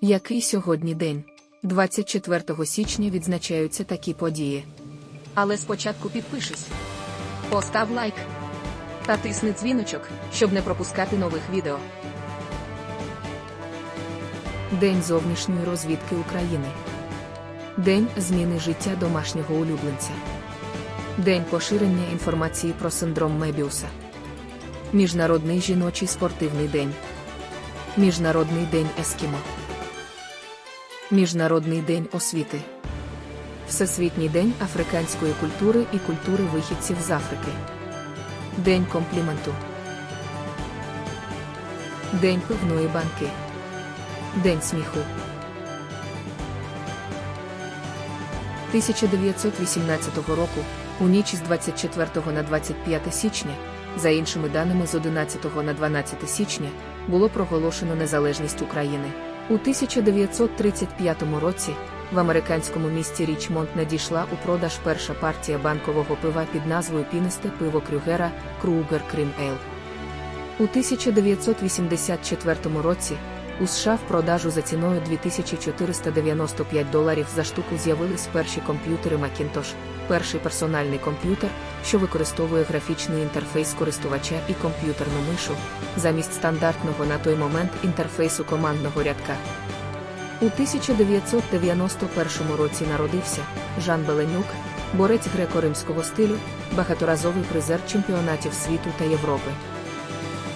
Який сьогодні день? 24 січня відзначаються такі події. Але спочатку підпишись. Постав лайк. Та тисни дзвіночок, щоб не пропускати нових відео. День зовнішньої розвідки України. День зміни життя домашнього улюбленця. День поширення інформації про синдром Мебіуса. Міжнародний жіночий спортивний день. Міжнародний день Ескімо. Міжнародний день освіти. Всесвітній день африканської культури і культури вихідців з Африки. День компліменту. День пивної банки. День сміху. 1918 року, у ніч з 24 на 25 січня, за іншими даними з 11 на 12 січня, було проголошено незалежність України. У 1935 році в американському місті Річмонд надійшла у продаж перша партія банкового пива під назвою Пінесте пиво Крюгера Кругер Крім Ейл. У 1984 році у США в продажу за ціною 2495 доларів за штуку з'явились перші комп'ютери Macintosh, перший персональний комп'ютер, що використовує графічний інтерфейс користувача і комп'ютерну мишу, замість стандартного на той момент інтерфейсу командного рядка. У 1991 році народився Жан Беленюк, борець греко-римського стилю, багаторазовий призер чемпіонатів світу та Європи.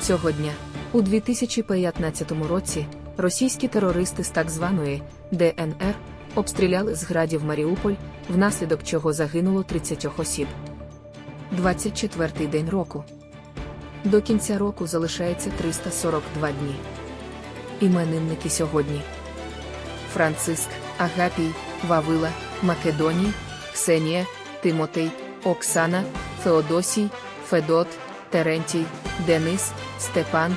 Цього дня, у 2015 році, російські терористи з так званої ДНР обстріляли з градів Маріуполь, внаслідок чого загинуло 30 осіб. 24-й день року. До кінця року залишається 342 дні. Іменинники сьогодні. Франциск, Агапій, Вавила, Македоній, Ксенія, Тимотей, Оксана, Феодосій, Федот, Терентій, Денис, Степан,